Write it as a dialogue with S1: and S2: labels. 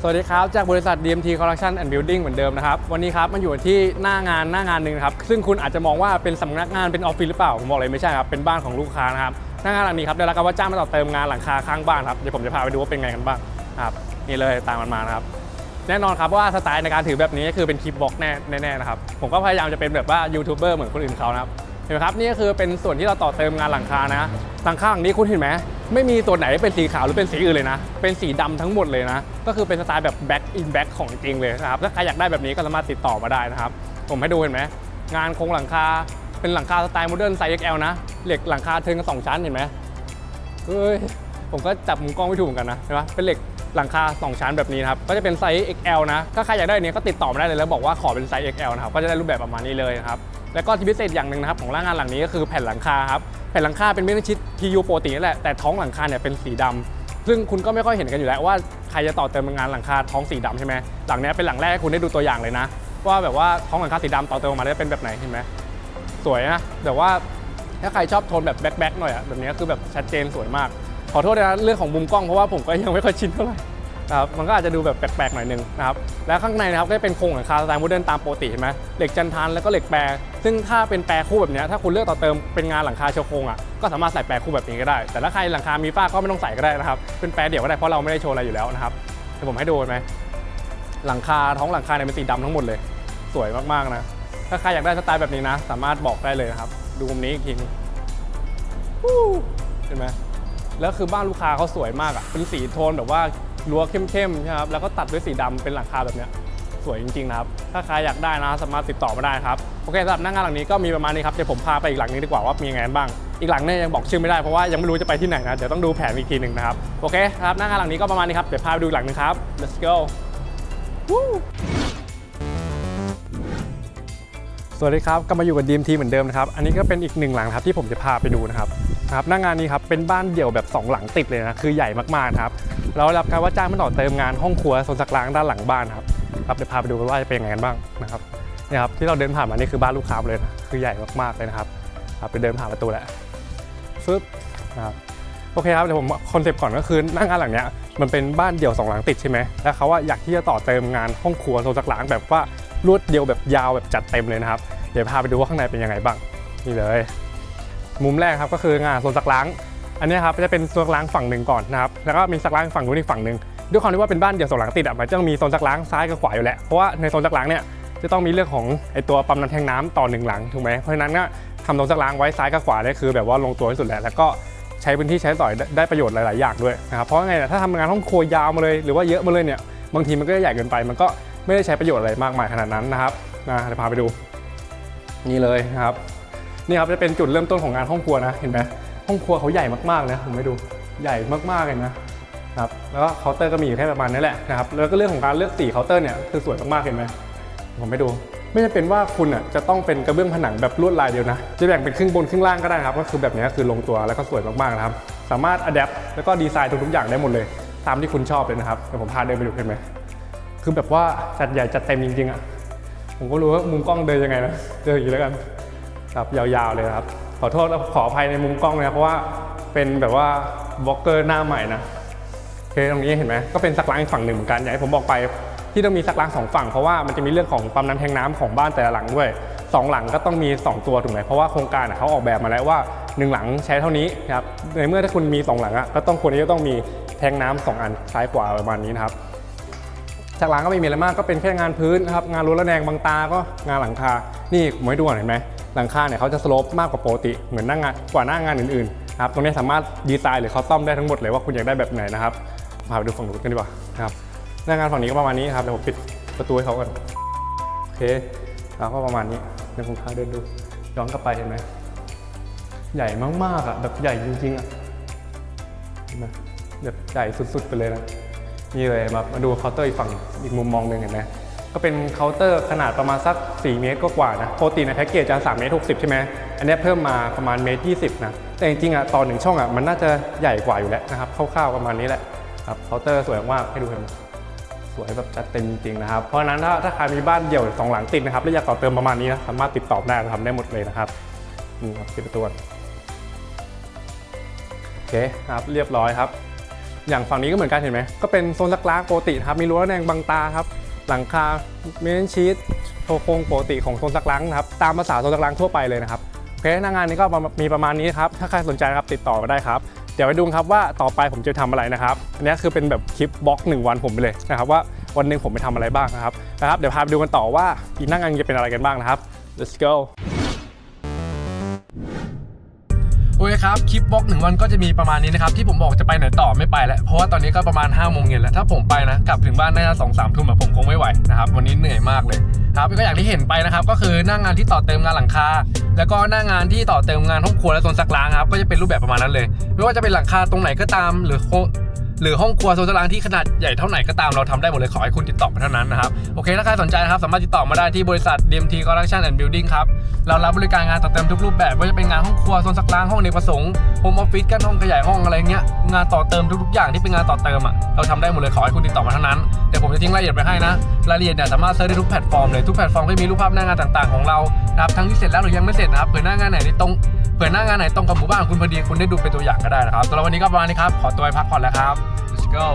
S1: สวัสดีครับ จากบริษัท DMT Construction and Building เหมือนเดิมนะครับ วันนี้ครับมาอยู่ที่หน้างานหน้างานหนึ่งครับ ซึ่งคุณอาจจะมองว่าเป็นสำนักงานเป็นออฟฟิศหรือเปล่า ผมบอกเลยไม่ใช่ครับ เป็นบ้านของลูกค้านะครับ หน้างานหลังนี้ครับได้รับการว่าจ้างมาต่อเติมงานหลังคาข้างบ้านครับ เดี๋ยวผมจะพาไปดูว่าเป็นไงกันบ้างครับ นี่เลยตามมันมานะครับ แน่นอนครับว่าสไตล์ในการถือแบบนี้ก็คือเป็นคลิปบล็อกแน่แน่ๆนะครับ ผมก็พยายามจะเป็นแบบว่ายูทูบเบอร์เหมือนคนอื่นเขานะครับ เห็นไหมครับนี่ก็คือเป็นส่วนที่เราต่อเติมงานหลังคานะหลังคาหลังนี้คุณเห็นไหม ไม่มีตัวไหนเป็นสีขาวหรือเป็นสีอื่นเลยนะ เป็นสีดำทั้งหมดเลยนะ ก็คือเป็นสไตล์แบบแบ็กอินแบ็กของจริงเลยนะครับ ถ้าใครอยากได้แบบนี้ก็สามารถติดต่อมาได้นะครับ ผมให้ดูเห็นไหม งานโครงหลังคา เป็นหลังคาสไตล์โมเดิร์นไซส์ XL นะ เหล็กหลังคาเทิงกันสองชั้นเห็นไหมเฮ้ย ผมก็จับมุมกล้องไม่ถูกเหมือนกันนะ เห็นปะเป็นเหล็กหลังคา 2 ชั้นแบบนี้นะครับ ก็จะเป็นไซส์ XL นะ ถ้าใครอยากได้อันนี้ก็ติดต่อมาได้เลยแล้วบอกว่าขอเป็นไซส์ XL นะครับ ก็จะได้รูปแบบประมาณนี้เลยนะครับ แล้วก็ที่พิเศษอย่างหนึ่งนะครับของร่างงานหลังนี้ก็คือแผ่นหลังคาครับแผ่นหลังคาเป็นเม็ดชิด PU ปกตินี่แหละแต่ท้องหลังคาเนี่ยเป็นสีดำซึ่งคุณก็ไม่ค่อยเห็นกันอยู่แล้วว่าใครจะต่อเติมงานหลังคาท้องสีดำใช่ไหมหลังนี้เป็นหลังแรกให้คุณได้ดูตัวอย่างเลยนะ ว่าแบบว่าท้องหลังคาสีดำต่อเติมออกมาได้เป็นแบบไหนเห็นไหมสวยนะแต่ว่าถ้าใครชอบโทนแบบแบ็คๆหน่อยอะแบบนี้คือแบบชัดเจนสวยมากขอโทษนะเรื่องของมุมกล้องเพราะว่าผมก็ยังไม่ค่อยชินเท่าไหร่ นะครับมันก็อาจจะดูแบบแปลกๆหน่อยนึงนะครับแล้วข้างในนะครับก็จะเป็นโครงหลังคาสไตล์โมเดิร์นตามปกติเห็นไหมเหล็กจันทานแล้วก็เหล็กแปร ซึ่งถ้าเป็นแปรคู่แบบนี้ถ้าคุณเลือกต่อเติมเป็นงานหลังคาโชว์โครงอะก็สามารถใส่แปรคู่แบบนี้ก็ได้ แต่ถ้าใครหลังคามีฝ้าก็ไม่ต้องใส่ก็ได้นะครับเป็นแปรเดี่ยวก็ได้เพราะเราไม่ได้โชว์อะไรอยู่แล้วนะครับเดี๋ยวผมให้ดูไหมหลังคาท้องหลังคาเนี่ยเป็นสีดำทั้งหมดเลย สวยมากๆนะ ถ้าใครอยากได้สไตล์แบบนี้นะ สามารถบอกได้เลยนะครับ ดูมุมนี้อีกทีนึงเห็นไหมแล้วคือบ้านลูกค้าเขาสวยมากอะ่ะเป็นสีโทนแบบว่า รั้วเข้มๆใช่ครับแล้วก็ตัดด้วยสีดำเป็นหลังคาแบบเนี้ยสวยจริงๆนะครับถ้าใครอยากได้นะสามารถติดต่อมาได้ครับโอเคสำหรับหน้างานหลังนี้ก็มีประมาณนี้ครับเดี๋ยวผมพาไปอีกหลังนี้ดีกว่าว่ามีงไงบ้าง อีกหลังเนี่ยยังบอกชื่อไม่ได้เพราะว่ายังไม่รู้จะไปที่ไหนนะเดี๋ยวต้องดูแผนอีกทีหนึ่งนะครับโอเคครับหน้างานหลังนี้ก็ประมาณนี้ครับเดี๋ยวพาไปดูหลังนึงครับ let's go สวัสดีครับกลับมาอยู่กับ DMT เหมือนเดิมนะครับอันนี้ก็เป็นอีกหนึ่งหลังครับที่ผมจะพาไปดูนะครับนะครับหน้างานนี้ครับเป็นบ้านเดี่ยวแบบ 2 หลังติดเลยนะคือใหญ่มากๆนะครับเรารับการว่าจ้างมาต่อเติมงานห้องครัวโซนสักล้างด้านหลังบ้านครับครับเดี๋ยวพาไปดูกันว่าจะเป็นยังไงกันบ้างนะครับเนี่ยครับที่เราเดินผ่านมานี่คือบ้านลูกค้าเลยนะคือใหญ่มากๆเลยนะครับครับไปเดินผ่านประตูแล้วฟึบนะครับโอเคครับเดี๋ยวผมคอนเซปต์ก่อนก็คือหน้างานหลังเนี้ยมันเป็นบ้านเดี่ยวสองหลังติดใช่ไหมแล้วเขาว่าอยากที่จะต่อเติมงานห้องครัวโซนสักล้างแบบว่า รวดเดียวแบบยาวแบบจัดเต็มเลยนะครับ เดี๋ยวพาไปดูว่าข้างในเป็นยังไงบ้าง นี่เลย มุมแรกครับก็คืองานโซนซักล้าง อันนี้ครับจะเป็นโซนซักล้างฝั่งหนึ่งก่อนนะครับ แล้วก็มีซักล้างฝั่งนู้นอีกฝั่งหนึ่งด้วยความที่ว่าเป็นบ้านเดี่ยวสองหลังติดอะมันจะต้องมีโซนซักล้างซ้ายกับขวาอยู่แล้ว เพราะว่าในโซนซักล้างเนี่ยจะต้องมีเรื่องของไอตัวปั๊มน้ำแทงน้ำต่อหนึ่งหลังถูกไหมเพราะฉะนั้นก็ทำโซนซักล้างไว้ซ้ายกับขวาเนี่ยคือ แบบว่าลงตัวที่สุดแล้วแล้วก็ใช้พื้นที่ใช้สอยได้ประโยชน์หลาย ๆ อย่างด้วยนะครับเพราะไงถ้าทำงานห้องครัวยาวมาเลยหรือว่าเยอะมาเลยเนี่ยบางทีมันก็ใหญ่เกินไปมันก็ ไม่ได้ใช้ประโยชน์อะไรมากมายขนาดนั้นนะครับนะเดี๋ยวพาไปดู นี่เลยนะครับนี่ครับจะเป็นจุดเริ่มต้นของงานห้องครัวนะเห็นไหมห้องครัวเขาใหญ่มากๆนะผมไม่ดูใหญ่มากๆเลยนะครับแล้วก็เคาน์เตอร์ก็มีอยู่แค่ประมาณนี้แหละนะครับแล้วก็เรื่องของการเลือกสีเคาน์เตอร์เนี่ยคือสวยมากๆเห็นไหมผมไม่ดู ไม่จำเป็นว่าคุณอะจะต้องเป็นกระเบื้องผนังแบบลวดลายเดียวนะจะแบ่งเป็นครึ่งบนครึ่งล่างก็ได้ครับก็คือแบบนี้คือลงตัวแล้วก็สวยมากๆนะครับสามารถอัดแอปแล้วก็ดีไซน์ทุกๆอย่างได้หมดเลย ตามที่คุณชอบเลยนะครับเดี๋ยวผมพาเดินไปดูเห็นไหม คือแบบว่าจัดใหญ่จัดเต็มจริงๆอะผมก็รู้ว่ามุมกล้องเดินยังไงนะเดินอย่างนี้แล้วกันครับยาวๆเลยครับ ขอโทษและขออภัยในมุมกล้องนะครับเพราะว่าเป็นแบบว่าบล็อกเกอร์หน้าใหม่นะโอเคตรงนี้เห็นไหมก็เป็นสักล้างอีกฝั่งหนึ่งเหมือนกันอย่างที่ผมบอกไปที่ต้องมีสักล้างสองฝั่งเพราะว่ามันจะมีเรื่องของปั๊มน้ำแทงน้ำของบ้านแต่ละหลังด้วยสองหลังก็ต้องมี 2 ตัวถูกไหมเพราะว่าโครงการเขาออกแบบมาแล้วว่าหนึ่งหลังใช้เท่านี้นะครับในเมื่อถ้าคุณมีสองหลังอะก็ต้องควรที่จะต้องมีแทงน้ำสองอันซ้ายขวาประมาณนี้นะครับ จากหลังก็ไม่มีอะไรมากก็เป็นแค่งานพื้นนะครับงานรั้วระแนงบางตาก็งานหลังคา นี่ผมให้ดูก่อนเห็นไหมหลังคาเนี่ยเขาจะสโลปมากกว่าปกติเหมือนหน้างานกว่าหน้างานอื่นๆนะครับตรงนี้สามารถดีไซน์หรือเขาต้อมได้ทั้งหมดเลยว่าคุณอยากได้แบบไหนนะครับพาไปดูฝั่งนู้นกันดีกว่าครับหน้างานฝั่งนี้ก็ประมาณนี้ครับเดี๋ยวผมปิดประตูให้เขาก่อนโอเคแล้วก็ประมาณนี้เดี๋ยวผมพาเดินดูย้อนกลับไปเห็นไหมใหญ่มากๆอะแบบใหญ่จริงๆอะเห็นไหมแบบใหญ่สุดๆไปเลยนะ นี่เลยมามาดูเคาน์เตอร์อีกฝั่งอีกมุมมองหนึ่งเห็นไหมก็เป็นเคาน์เตอร์ขนาดประมาณสัก 4 เมตรก็กว่านะปกติในแพ็กเกจจะ3เมตร60 ใช่ไหมอันนี้เพิ่มมาประมาณเมตร20 นะ แต่จริงๆอะต่อหนึ่งช่องอะมันน่าจะใหญ่กว่าอยู่แล้วนะครับคร่าวๆประมาณนี้แหละครับเคาน์เตอร์สวยมากให้ดูเห็นสวยแบบจัดเต็มจริงๆนะครับ เพราะฉะนั้นถ้าถ้าใครมีบ้านเดี่ยวสองหลังติดนะครับและอยากต่อเติมประมาณนี้นะสามารถติดต่อได้ทำได้หมดเลยนะครับนี่ครับปิดประตูโอเคครับเรียบร้อยครับ อย่างฝั่งนี้ก็เหมือนกันเห็นไหมก็เป็นโซนซักล้างปกตินครับมีรั้วแนงบังตาครับหลังคาเมนชีตโทโครงปกติของโซนซักล้างนะครับตามภาษาโซนซักล้างทั่วไปเลยนะครับโอเคหน้างานนี้ก็มีประมาณนี้ครับถ้าใครสนใจครับติดต่อมาได้ครับเดี๋ยวไปดูครับว่าต่อไปผมจะทำอะไรนะครับอันนี้คือเป็นแบบคลิปบล็อกหนึ่งวันผมไปเลยนะครับว่าวันหนึ่งผมไปทำอะไรบ้างนะครับนะครับเดี๋ยวพาไปดูกันต่อว่าอีกหน้างานจะเป็นอะไรกันบ้างนะครับ let's go โอเคครับ คลิปบล็อกหนึ่งวันก็จะมีประมาณนี้นะครับ ที่ผมบอกจะไปไหนต่อไม่ไปแล้ว เพราะว่าตอนนี้ก็ประมาณ5้าโมงเย็นแล้ว ถ้าผมไปนะ กลับถึงบ้านน่าจะสองสามทุ่มแบบผมคงไม่ไหวนะครับ วันนี้เหนื่อยมากเลยครับก็อย่างที่เห็นไปนะครับ ก็คือหน้างงานที่ต่อเติมงานหลังคา แล้วก็หน้างงานที่ต่อเติมงานห้องครัวและโซนซักล้างครับ ก็จะเป็นรูปแบบประมาณนั้นเลย ไม่ว่าจะเป็นหลังคาตรงไหนก็ตาม หรือ หรือห้องครัวโซนซักล้างที่ขนาดใหญ่เท่าไหนก็ตามเราทำได้หมดเลยขอให้คุณติดต่อมาเท่านั้นนะครับโอเคถ้าใครสนใจนะครับสามารถติดต่อมาได้ที่บริษัท DMT Construction and Building ครับเรารับบริการงานต่อเติมทุกรูปแบบไม่ว่าจะเป็นงานห้องครัวโซนซักล้างห้องเนกประสงค์โฮมออฟฟิศกันห้องขยายห้องอะไรเงี้ยงานต่อเติมทุกๆอย่างที่เป็นงานต่อเติมอะเราทำได้หมดเลยขอให้คุณติดต่อมาเท่านั้นเดี๋ยวผมจะทิ้งรายละเอียดไปให้นะรายละเอียดเนี่ยสามารถเซิร์ชได้ทุกแพลตฟอร์มเลยทุกแพลตฟอร์มก็มีรูปภาพหน้างานต่าง ๆของเรานะครับทั้งที่เสร็จแล้วหรือยังไม่เสร็จนะครับเผื่อหน้างานไหนที่ตรง เผื่อหน้างานไหนตรงกับหมู่บ้านของคุณพอดีคุณได้ดูเป็นตัวอย่างก็ได้นะครับสำหรับวันนี้ก็ประมาณนี้ครับขอตัวไปพักผ่อนแล้วครับ let's go